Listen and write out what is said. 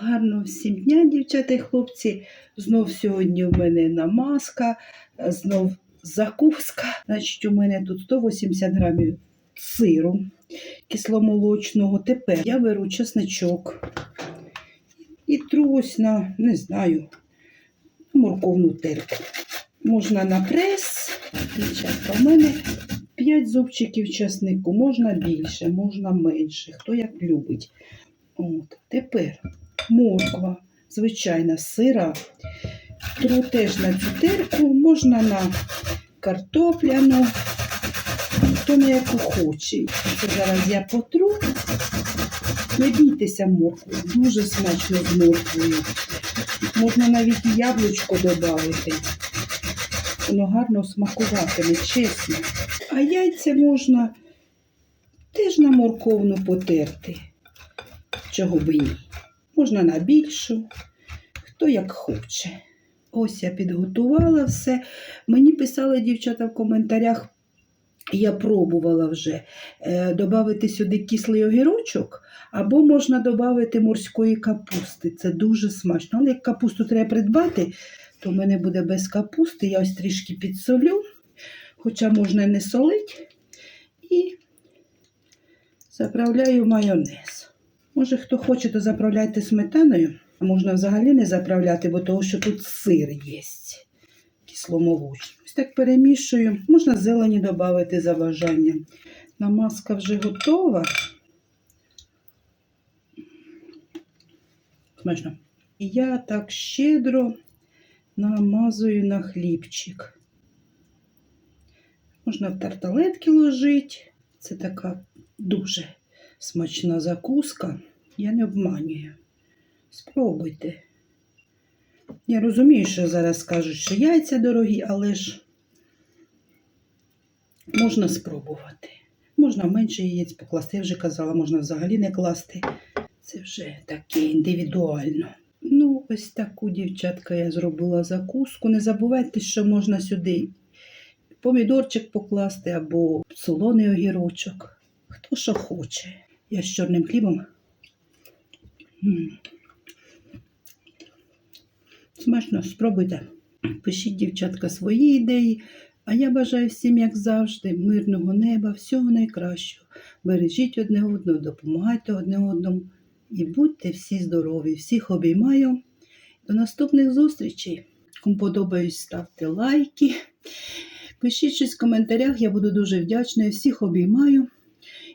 Гарного всім дня, дівчата і хлопці. Знов сьогодні в мене намазка, знов закуска. Значить, у мене тут 180 грамів сиру кисломолочного. Тепер я беру чесничок і тру ось на, не знаю, морковну терку. Можна на прес. Дівчатка, у мене 5 зубчиків часнику, можна більше, можна менше, хто як любить. От. Тепер морква, звичайна сира. Тру теж на цю терку, можна на картопляну, хто на яку хоче. Це зараз я потру. Не бійтеся моркви, дуже смачно з морквою. Можна навіть яблучко додати. Воно гарно смакуватиме, чесно. А яйця можна теж на морковну потерти. Чого би ні. Можна на більшу, хто як хоче. Ось я підготувала все. Мені писали дівчата в коментарях, я пробувала вже е, додати сюди кислий огірочок, або можна додати морської капусти. Це дуже смачно. Але як капусту треба придбати, то в мене буде без капусти. Я ось трішки підсолю, хоча можна і не солити. І заправляю майонез. Може, хто хоче, то заправляйте сметаною. А можна взагалі не заправляти, бо того, що тут сир є кисломолочний. Ось так перемішую. Можна зелені додати за бажанням. Намазка вже готова. Смачно. І я так щедро намазую на хлібчик. Можна в тарталетки ложити. Це така дуже смачна закуска. Я не обманюю. Спробуйте. Я розумію, що зараз скажуть, що яйця дорогі, але ж можна спробувати. Можна менше яєць покласти, я вже казала, можна взагалі не класти. Це вже таке індивідуально. Ну, ось таку, дівчатка, я зробила закуску. Не забувайте, що можна сюди помідорчик покласти або солоний огірочок. Хто що хоче. Я з чорним хлібом. Смачно, спробуйте. Пишіть, дівчатка, свої ідеї. А я бажаю всім, як завжди, мирного неба, всього найкращого. Бережіть одне одного, допомагайте одне одному і будьте всі здорові. Всіх обіймаю. До наступних зустрічей. Кому подобаюсь, ставте лайки. Пишіть щось в коментарях, я буду дуже вдячна. Всіх обіймаю.